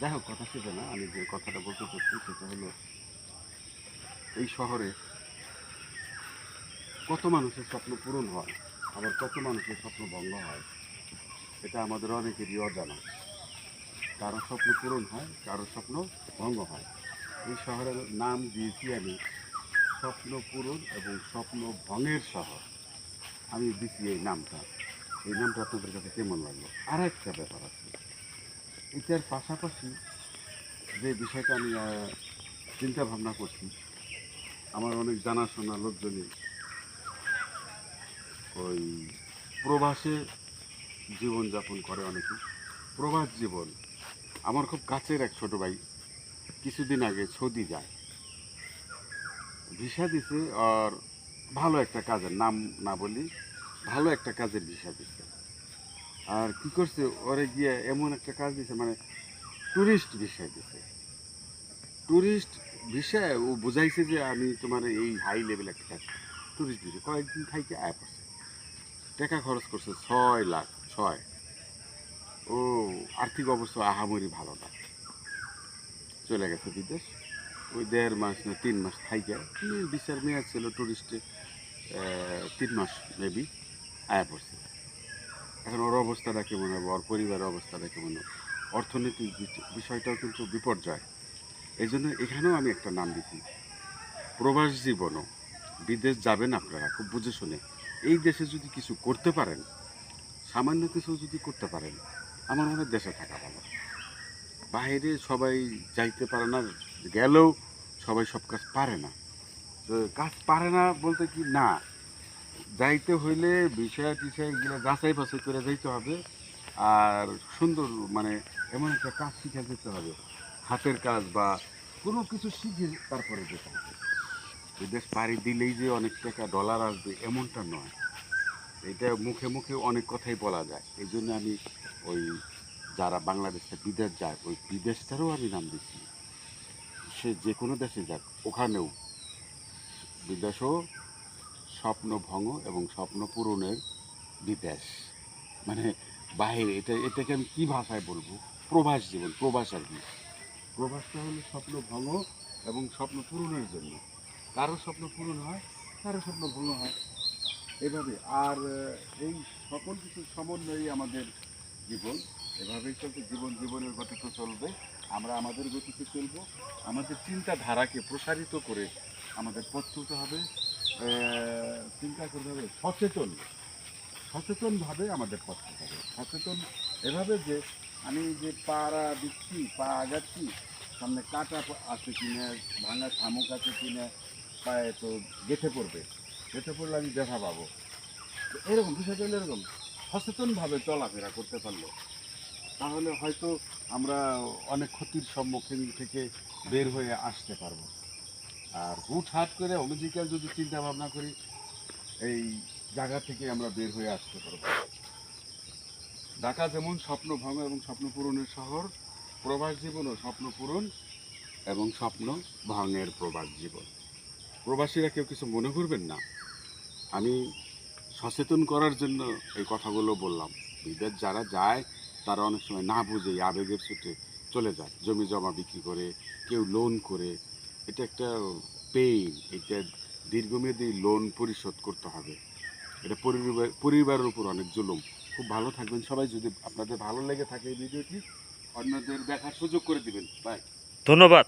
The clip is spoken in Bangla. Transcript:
যাই হোক, কথা সেটা না। আমি যে কথাটা বলতে চাচ্ছি সেটা হলো, এই শহরে কত মানুষের স্বপ্ন পূরণ হয়, আবার কত মানুষের স্বপ্ন ভঙ্গ হয়, এটা আমাদের অনেকেরই অজানা। কারও স্বপ্ন পূরণ হয়, কারও স্বপ্ন ভঙ্গ হয়। এই শহরের নাম দিয়েছি আমি স্বপ্ন পূরণ এবং স্বপ্ন ভঙ্গের শহর। আমি দিচ্ছি এই নামটা। এই নামটা আপনাদের কাছে কেমন লাগল? আর একটা ব্যাপার আছে। এটার পাশাপাশি যে বিষয়টা আমি চিন্তা ভাবনা করছি, আমার অনেক জানাশোনা লোকজনই ওই প্রবাসে জীবনযাপন করে অনেকে। প্রবাস জীবন, আমার খুব কাছের এক ছোট ভাই, কিছুদিন আগে সৌদি যায়। ভিসা দিছে, আর ভালো একটা কাজের, নাম না বলি, ভালো একটা কাজের ভিসা দিছে। আর কি করছে? ওরে গিয়ে এমন একটা কাজ দিছে মানে টুরিস্ট ভিসা দিছে। টুরিস্ট ভিসায় ও বুঝাইছে যে আমি তোমার এই হাই লেভেল একটা কাজ টুরিস্ট ভিসা কয়েকদিন খাইতে আয় পড়ছে। টাকা খরচ করছে ছয় লাখ, ছয়। ও, আর্থিক অবস্থা আহামরি ভালো না। চলে গেছে বিদেশ। ওই দেড় মাস না তিন মাস থাইকে বিচার মেয়াদ ছিল টুরিস্টে তিন মাস মেবি আয়া পড়ছে। এখন ওর অবস্থাটা কেমন হবে? ওর পরিবারের অবস্থাটা কেমন হবে? অর্থনৈতিক বিষয়টাও কিন্তু বিপর্যয়। এই জন্য এখানেও আমি একটা নাম দিচ্ছি প্রবাস জীবনও। বিদেশ যাবেন আপনারা, খুব বুঝে শুনে। এই দেশে যদি কিছু করতে পারেন, সামান্য কিছু যদি করতে পারেন, আমার মনে দেশে থাকা ভালো। বাইরে সবাই যাইতে পারে না, গেলেও সবাই সব কাজ পারে না। কাজ পারে না বলতে কি? না। যাইতে হইলে বিষয় টিষয় যাচাই বাছাই করে যাইতে হবে। আর সুন্দর মানে এমন একটা কাজ শিখে যেতে হবে। হাতের কাজ বা কোনো কিছু শিখে তারপরে যেতে হবে। বিদেশ পাড়ি দিলেই যে অনেক টাকা ডলার আসবে এমনটা নয়। এটা মুখে মুখে অনেক কথাই বলা যায়। এই জন্য আমি ওই যারা বাংলাদেশ বিদেশ যায়, ওই বিদেশটারও আমি নাম দিচ্ছি। সে যে কোনো দেশে যাক, ওখানেও বিদেশও স্বপ্ন ভঙ্গ এবং স্বপ্ন পূরণের বিদেশ মানে বাইরে, এটা, এটাকে আমি কী ভাষায় বলব? প্রবাস জীবন, প্রবাস আর কি। প্রবাসটা হলো স্বপ্ন ভঙ্গ এবং স্বপ্ন পূরণের জন্য। কারও স্বপ্ন পূরণ হয়, কারও স্বপ্ন ভঙ্গ হয়। এভাবে। আর এই সকল কিছু সমন্বয়ই আমাদের জীবন। এভাবেই চলতে জীবন জীবনের গতিতে চলবে। আমরা আমাদের গতিতে চলবো। আমাদের চিন্তাধারাকে প্রসারিত করে আমাদের পথ হবে। চিন্তা করতে হবে, সচেতন। সচেতনভাবে আমাদের করতে হবে। সচেতন এভাবে যে আমি যে পাড়া দিচ্ছি, পা আগাচ্ছি, সামনে কাটা আছে কিনা, ভাঙা শামুক আছে কিনা, পায়ে তো গেঁথে পড়বে। গেঁথে পড়লে আমি দেখা পাবো। তো এরকম বিষয়টা হলো এরকম। সচেতনভাবে চলাফেরা করতে পারল। তাহলে হয়তো আমরা অনেক ক্ষতির সম্মুখীন থেকে বের হয়ে আসতে পারব। আর হুট হাট করে অলজিক্যাল যদি চিন্তা ভাবনা করি, এই জায়গা থেকে আমরা বের হয়ে আসতে পারব। ঢাকা যেমন স্বপ্ন ভাঙা এবং স্বপ্ন পূরণের শহর, প্রবাস জীবনও স্বপ্ন পূরণ এবং স্বপ্ন ভাঙের প্রবাস জীবন। প্রবাসীরা কেউ কিছু মনে করবেন না। আমি সচেতন করার জন্য এই কথাগুলো বললাম। বিদেশ যারা যায়, তারা অনেক সময় না বুঝে আবেগের ছুটে চলে যায়। জমি জমা বিক্রি করে, কেউ লোন করে এটা একটা পেইন এটা দীর্ঘমেয়াদী লোন পরিশোধ করতে হবে। এটা পরিবার, পরিবারের উপর অনেক জুলুম। খুব ভালো থাকবেন সবাই, যদি আপনাদের ভালো লেগে থাকে ভিডিওটি, অন্যদের দেখার সুযোগ করে দিবেন। বাই ধন্যবাদ।